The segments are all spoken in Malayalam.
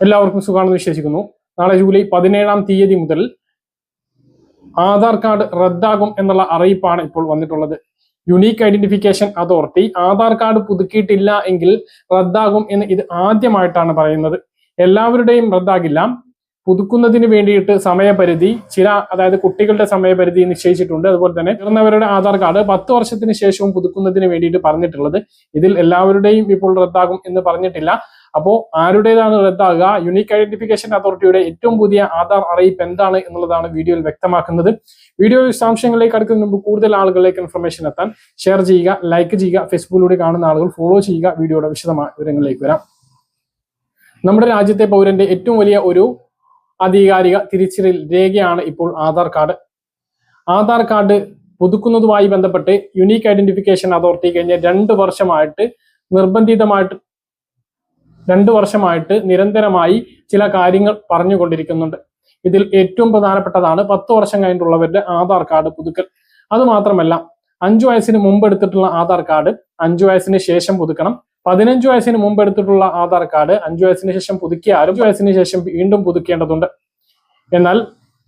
എല്ലാവർക്കും സുഖമാണെന്ന് വിശ്വസിക്കുന്നു. നാളെ ജൂലൈ പതിനേഴാം തീയതി മുതൽ ആധാർ കാർഡ് റദ്ദാകും എന്നുള്ള അറിയിപ്പാണ് ഇപ്പോൾ വന്നിട്ടുള്ളത്. Unique identification authority Aadhaar card പുതുക്കിയിട്ടില്ല എങ്കിൽ റദ്ദാകും എന്ന് ഇത് ആദ്യമായിട്ടാണ് പറയുന്നത്. എല്ലാവരുടെയും റദ്ദാകില്ല. പുതുക്കുന്നതിന് വേണ്ടിയിട്ട് സമയപരിധി ചില അതായത് കുട്ടികളുടെ സമയപരിധി നിശ്ചയിച്ചിട്ടുണ്ട്. അതുപോലെ തന്നെ മുതിർന്നവരുടെ ആധാർ കാർഡ് പത്ത് വർഷത്തിന് ശേഷവും പുതുക്കുന്നതിന് വേണ്ടിയിട്ട് പറഞ്ഞിട്ടുള്ളത്. ഇതിൽ എല്ലാവരുടെയും ഇപ്പോൾ റദ്ദാകും എന്ന് പറഞ്ഞിട്ടില്ല. അപ്പോൾ ആരുടേതാണ് റദ്ദാകുക? യുണീക്ക് ഐഡന്റിഫിക്കേഷൻ അതോറിറ്റിയുടെ ഏറ്റവും പുതിയ ആധാർ അറിയിപ്പ് എന്താണ് എന്നുള്ളതാണ് വീഡിയോയിൽ വ്യക്തമാക്കുന്നത്. വീഡിയോ വിശദാംശങ്ങളിലേക്ക് അടുക്കുന്നതിന് മുമ്പ് കൂടുതൽ ആളുകളിലേക്ക് ഇൻഫർമേഷൻ എത്താൻ ഷെയർ ചെയ്യുക ലൈക്ക് ചെയ്യുക ഫേസ്ബുക്കിലൂടെ കാണുന്ന ആളുകൾ ഫോളോ ചെയ്യുക. വീഡിയോയുടെ വിശദമായ വിവരങ്ങളിലേക്ക് വരാം. നമ്മുടെ രാജ്യത്തെ പൗരന്റെ ഏറ്റവും വലിയ ഒരു ആധികാരിക തിരിച്ചറിയൽ രേഖയാണ് ഇപ്പോൾ ആധാർ കാർഡ്. ആധാർ കാർഡ് പുതുക്കുന്നതുമായി ബന്ധപ്പെട്ട് യുണീക്ക് ഐഡന്റിഫിക്കേഷൻ അതോറിറ്റി കഴിഞ്ഞ രണ്ട് വർഷമായിട്ട് നിർബന്ധിതമായിട്ട് രണ്ട് വർഷമായിട്ട് നിരന്തരമായി ചില കാര്യങ്ങൾ പറഞ്ഞുകൊണ്ടിരിക്കുന്നുണ്ട്. ഇതിൽ ഏറ്റവും പ്രധാനപ്പെട്ടതാണ് പത്ത് വർഷം കഴിഞ്ഞിട്ടുള്ളവരുടെ ആധാർ കാർഡ് പുതുക്കൽ. അത് മാത്രമല്ല അഞ്ചു വയസ്സിന് മുമ്പ് എടുത്തിട്ടുള്ള ആധാർ കാർഡ് അഞ്ചു വയസ്സിന് ശേഷം പുതുക്കണം. പതിനഞ്ച് വയസ്സിന് മുമ്പ് എടുത്തിട്ടുള്ള ആധാർ കാർഡ് അഞ്ചു വയസ്സിന് ശേഷം പുതുക്കിയ അഞ്ചു വയസ്സിന് ശേഷം വീണ്ടും പുതുക്കേണ്ടതുണ്ട്. എന്നാൽ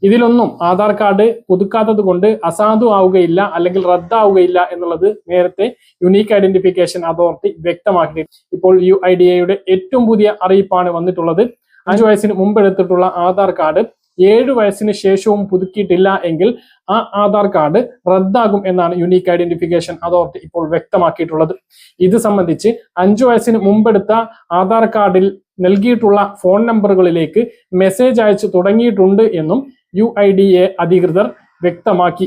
ഇതിലൊന്നും ആധാർ കാർഡ് പുതുക്കാത്തത് കൊണ്ട് അസാധു ആവുകയില്ല അല്ലെങ്കിൽ റദ്ദാവുകയില്ല എന്നുള്ളത് നേരത്തെ യുണീക്ക് ഐഡന്റിഫിക്കേഷൻ അതോറിറ്റി വ്യക്തമാക്കി. ഇപ്പോൾ യു ഐ ഡി എയുടെ ഏറ്റവും പുതിയ അറിയിപ്പാണ് വന്നിട്ടുള്ളത്. അഞ്ചു വയസ്സിന് മുമ്പ് എടുത്തിട്ടുള്ള ആധാർ കാർഡ് ഏഴ് വയസ്സിന് ശേഷവും പുതുക്കിയിട്ടില്ല എങ്കിൽ ആ ആധാർ കാർഡ് റദ്ദാകും എന്നാണ് യുണീക്ക് ഐഡന്റിഫിക്കേഷൻ അതോറിറ്റി ഇപ്പോൾ വ്യക്തമാക്കിയിട്ടുള്ളത്. ഇത് സംബന്ധിച്ച് അഞ്ചു വയസ്സിന് മുമ്പെടുത്ത ആധാർ കാർഡിൽ നൽകിയിട്ടുള്ള ഫോൺ നമ്പറുകളിലേക്ക് മെസ്സേജ് അയച്ചു തുടങ്ങിയിട്ടുണ്ട് എന്നും യു ഐ ഡി എ അധികൃതർ വ്യക്തമാക്കി.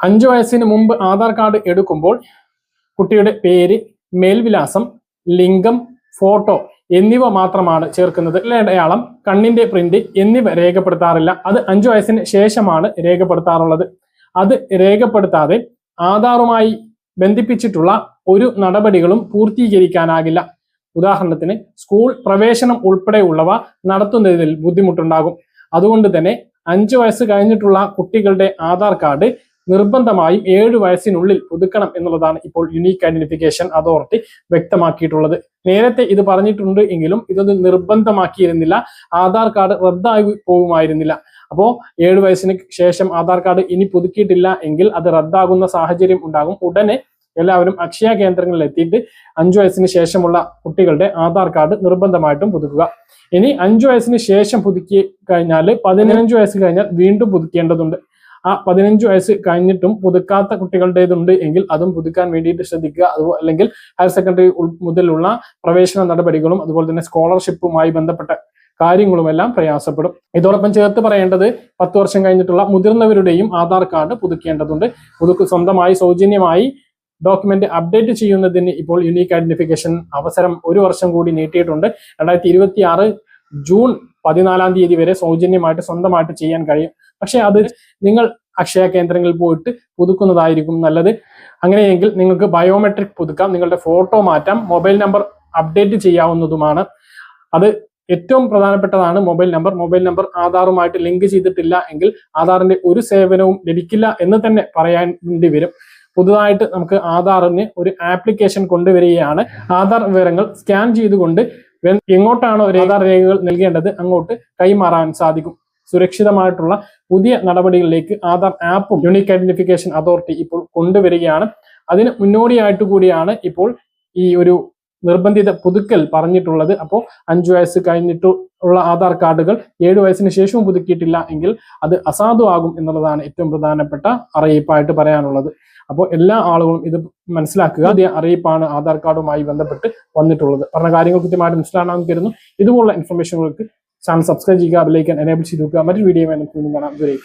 അഞ്ചു വയസ്സിന് മുമ്പ് ആധാർ കാർഡ് എടുക്കുമ്പോൾ കുട്ടിയുടെ പേര് മേൽവിലാസം ലിംഗം ഫോട്ടോ എന്നിവ മാത്രമാണ് ചേർക്കുന്നത്. അടയാളം? കണ്ണിന്റെ പ്രിന്റ് എന്നിവ രേഖപ്പെടുത്താറില്ല. അത് അഞ്ചു വയസ്സിന് ശേഷമാണ് രേഖപ്പെടുത്താറുള്ളത്. അത് രേഖപ്പെടുത്താതെ ആധാറുമായി ബന്ധിപ്പിച്ചിട്ടുള്ള ഒരു നടപടികളും പൂർത്തീകരിക്കാനാകില്ല. ഉദാഹരണത്തിന് സ്കൂൾ പ്രവേശനം ഉൾപ്പെടെയുള്ളവ നടത്തുന്നതിൽ ബുദ്ധിമുട്ടുണ്ടാകും. അതുകൊണ്ട് തന്നെ അഞ്ചു വയസ്സ് കഴിഞ്ഞിട്ടുള്ള കുട്ടികളുടെ ആധാർ കാർഡ് നിർബന്ധമായും ഏഴ് വയസ്സിനുള്ളിൽ പുതുക്കണം എന്നുള്ളതാണ് ഇപ്പോൾ യുണീക്ക് ഐഡന്റിഫിക്കേഷൻ അതോറിറ്റി വ്യക്തമാക്കിയിട്ടുള്ളത്. നേരത്തെ ഇത് പറഞ്ഞിട്ടുണ്ട് എങ്കിലും ഇതൊന്നും നിർബന്ധമാക്കിയിരുന്നില്ല. ആധാർ കാർഡ് റദ്ദായി പോകുമായിരുന്നില്ല. അപ്പോൾ ഏഴ് വയസ്സിന് ശേഷം ആധാർ കാർഡ് ഇനി പുതുക്കിയിട്ടില്ല എങ്കിൽ അത് റദ്ദാകുന്ന സാഹചര്യം ഉണ്ടാകും. ഉടനെ എല്ലാവരും അക്ഷയ കേന്ദ്രങ്ങളിൽ എത്തിയിട്ട് അഞ്ചു വയസ്സിന് ശേഷമുള്ള കുട്ടികളുടെ ആധാർ കാർഡ് നിർബന്ധമായിട്ടും പുതുക്കുക. ഇനി അഞ്ചു വയസ്സിന് ശേഷം പുതുക്കി കഴിഞ്ഞാൽ പതിനഞ്ച് വയസ്സ് കഴിഞ്ഞാൽ വീണ്ടും പുതുക്കേണ്ടതുണ്ട്. ആ പതിനഞ്ച് വയസ്സ് കഴിഞ്ഞിട്ടും പുതുക്കാത്ത കുട്ടികളുടേതുണ്ട് എങ്കിൽ അതും പുതുക്കാൻ വേണ്ടിയിട്ട് ശ്രദ്ധിക്കുക. അതുപോലെ അല്ലെങ്കിൽ ഹയർ സെക്കൻഡറി മുതലുള്ള പ്രവേശന നടപടികളും അതുപോലെ തന്നെ സ്കോളർഷിപ്പുമായി ബന്ധപ്പെട്ട കാര്യങ്ങളുമെല്ലാം പ്രയാസപ്പെടും. ഇതോടൊപ്പം ചേർത്ത് പറയേണ്ടത് പത്ത് വർഷം കഴിഞ്ഞിട്ടുള്ള മുതിർന്നവരുടെയും ആധാർ കാർഡ് പുതുക്കേണ്ടതുണ്ട്. പുതുക്ക് സ്വന്തമായി സൗജന്യമായി ഡോക്യുമെന്റ് അപ്ഡേറ്റ് ചെയ്യുന്നതിന് ഇപ്പോൾ യുണീക്ക് ഐഡന്റിഫിക്കേഷൻ അവസരം ഒരു വർഷം കൂടി നീട്ടിയിട്ടുണ്ട്. രണ്ടായിരത്തി ഇരുപത്തി ആറ് ജൂൺ പതിനാലാം തീയതി വരെ സൗജന്യമായിട്ട് സ്വന്തമായിട്ട് ചെയ്യാൻ കഴിയും. പക്ഷെ അത് നിങ്ങൾ അക്ഷയ കേന്ദ്രങ്ങളിൽ പോയിട്ട് പുതുക്കുന്നതായിരിക്കും നല്ലത്. അങ്ങനെയെങ്കിൽ നിങ്ങൾക്ക് ബയോമെട്രിക് പുതുക്കാം. നിങ്ങളുടെ ഫോട്ടോ മാറ്റാം. മൊബൈൽ നമ്പർ അപ്ഡേറ്റ് ചെയ്യാവുന്നതുമാണ്. അത് ഏറ്റവും പ്രധാനപ്പെട്ടതാണ് മൊബൈൽ നമ്പർ മൊബൈൽ നമ്പർ ആധാറുമായിട്ട് ലിങ്ക് ചെയ്തിട്ടില്ല എങ്കിൽ ആധാറിന്റെ ഒരു സേവനവും ലഭിക്കില്ല എന്ന് തന്നെ പറയേണ്ടി വരും. പുതുതായിട്ട് നമുക്ക് ആധാറിന് ഒരു ആപ്ലിക്കേഷൻ കൊണ്ടുവരികയാണ്. ആധാർ വിവരങ്ങൾ സ്കാൻ ചെയ്തുകൊണ്ട് എങ്ങോട്ടാണോ ആധാർ രേഖകൾ നൽകേണ്ടത് അങ്ങോട്ട് കൈമാറാൻ സാധിക്കും. സുരക്ഷിതമായിട്ടുള്ള പുതിയ നടപടികളിലേക്ക് ആധാർ ആപ്പും യൂണിക് ഐഡന്റിഫിക്കേഷൻ അതോറിറ്റി ഇപ്പോൾ കൊണ്ടുവരികയാണ്. അതിന് മുന്നോടിയായിട്ട് കൂടിയാണ് ഇപ്പോൾ ഈ ഒരു നിർബന്ധിത പുതുക്കൽ പറഞ്ഞിട്ടുള്ളത്. അപ്പോൾ അഞ്ചു വയസ്സ് കഴിഞ്ഞിട്ട് ഉള്ള ആധാർ കാർഡുകൾ ഏഴു വയസ്സിന് ശേഷവും പുതുക്കിയിട്ടില്ല എങ്കിൽ അത് അസാധുവാകും എന്നുള്ളതാണ് ഏറ്റവും പ്രധാനപ്പെട്ട അറിയിപ്പായിട്ട് പറയാനുള്ളത്. അപ്പോൾ എല്ലാ ആളുകളും ഇത് മനസ്സിലാക്കുക. അതേ അറിയിപ്പാണ് ആധാർ കാർഡുമായി ബന്ധപ്പെട്ട് വന്നിട്ടുള്ളത്. പറഞ്ഞ കാര്യങ്ങൾ കൃത്യമായിട്ട് മനസ്സിലാണെന്ന് കരുതുന്നു. ഇതുപോലുള്ള ഇൻഫർമേഷനുകൾക്ക് ചാനൽ സബ്സ്ക്രൈബ് ചെയ്യുക ബെല്ലൈക്കൻ എനേബിൾ ചെയ്ത് വെക്കുക. മറ്റൊരു വീഡിയോ നമുക്ക് കാണാം. ഇതുവരെ